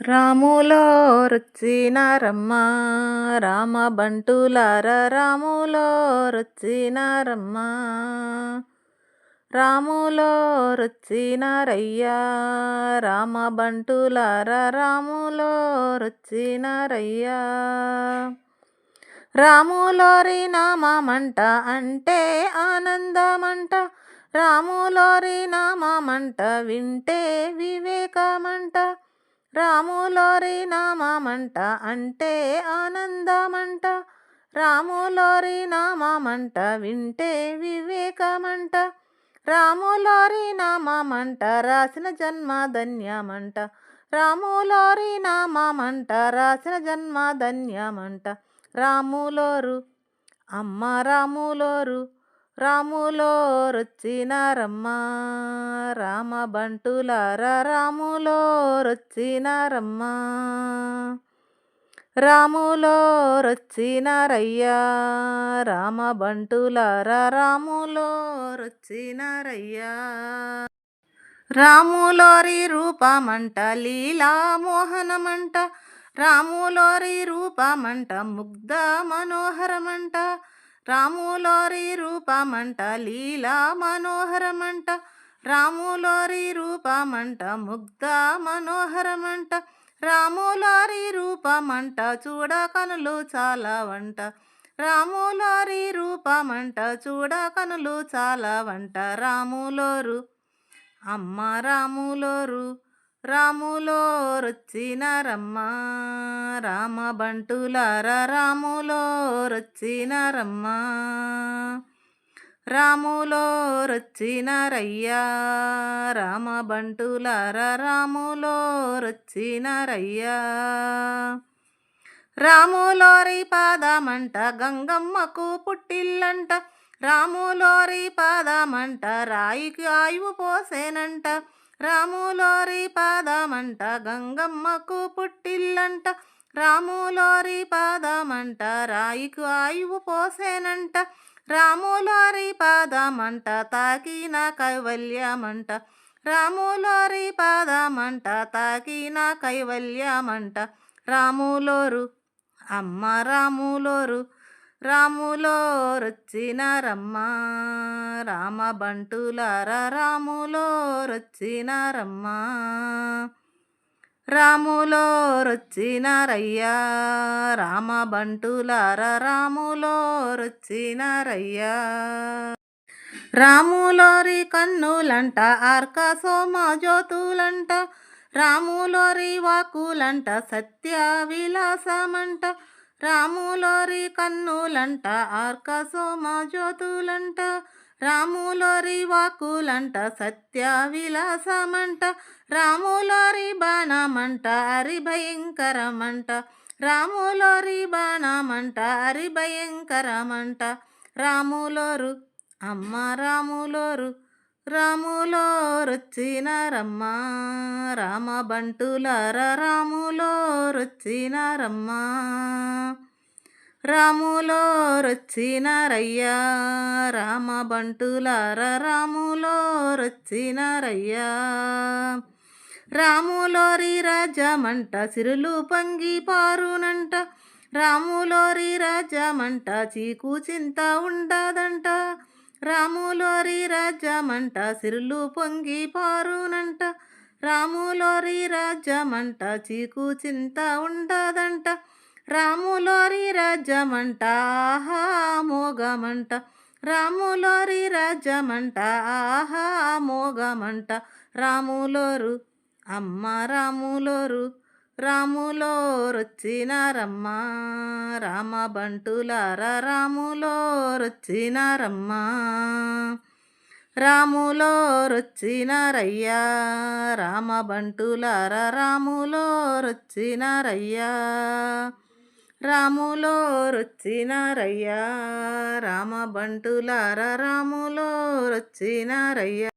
రాములో రుచినారమ్మ రామ బంటులార రాములో రుచినారమ్మ రాములో రుచినారయ్యా రామ బంటులార రాములో రుచినారయ్యా రాములోరి నామమంట అంటే ఆనందమంట రాములోరి నామమంట వింటే వివేకమంట రాములోరి నామమంట అంటే ఆనందమంట. రాములోరి నామమంట వింటే వివేకమంట. రాములోరి నామమంట రాసిన జన్మ ధన్యమంట. రాములోరి నామమంట రాసిన జన్మ ధన్యమంట. రాములోరు అమ్మ రాములోరు రాములోరొచ్చినారమ్మ. రామ బంటులార రాములోరొచ్చినారమ్మ. రాములోరొచ్చినారయ్యా. రామ బంటులార రాములోరొచ్చినారయ్యా. రాములోరి రూపమంట లీలా మోహనమంట రాములోరి రూపమంట ముగ్ధ మనోహరమంట రాములోరి రూపమంట లీలా మనోహరమంట. రాములోరి రూపమంట ముగ్ధ మనోహరమంట. రాములోరి రూపమంట చూడ కనులు చాలా వంట రాములోరి రూపమంట చూడ కనులు చాలా వంట రాములోరు అమ్మ రాములోరు రాములోరొచ్చినారమ్మ. రామ బంటులార రాములోరొచ్చినారమ్మ. రాములోరొచ్చినారయ్యా. రామ బంటులార రాములోరొచ్చినారయ్యా. రాములోరి పాదమంట గంగమ్మకు పుట్టిల్లంట. రాములోరి పాదమంట రాయికి ఆయువు పోసేనంట. రాములోరి పాదమంట గంగమ్మకు పుట్టిల్లంట. రాములోరి పాదమంట రాయికు ఆయువు పోసేనంట. రాములోరి పాదమంట తాకిన కైవల్యమంట. రాములోరి పాదమంట తాకిన కైవల్యమంట. రాములోరు అమ్మ రాములోరు రాములో రాములోరొచ్చినారమ్మ. రామ బంటులార రొచ్చిన రాములోరొచ్చినారయ్యా. రామ బంటులార రాములోరొచ్చినారయ్యా. రాములోరి కన్నులంట ఆర్క సోమ జ్యోతులంట. రాములోరి వాకులంట సత్య విలాసమంట రాములోరి కన్నులంట ఆర్కసోమ జ్యోతులంట. రాములోరి వాకులంట సత్య విలాసమంట. రాములోరి బాణమంట అరి భయంకరమంట. రాములోరి బాణమంట అరి భయంకరమంట. రాములోరు అమ్మ రాములోరు రాములోరొచ్చినారమ్మ రామ బంటులార రొచ్చినారమ్మా రాములో రొచ్చినారయ్యా. రామ బంటులార రాములోరొచ్చినారయ్యా రాములోరి రాజమంట సిరులు పొంగి పారునంట. రాములోరి రాజమంట చీకు చింత ఉండదంట. రాములోరి రాజమంట సిరులు పొంగి పారునంట. రాములోరి రాజ్యమంట చీకు చింత ఉండదంట. రాములోరి రాజ్యమంట ఆహా మోగమంట. రాములోరి రాజ్యమంట ఆహా మోగమంట. రాములోరు అమ్మ రాములోరు రాములోరొచ్చినారమ్మ. రామ బంటులార రాములోరొచ్చినారమ్మ. రాములో రాములోరొచ్చినారయ్యా. రామ బంటులార రాములో రొచ్చినారయ్యా రామ బంటులార రాములోరొచ్చినారయ్యా.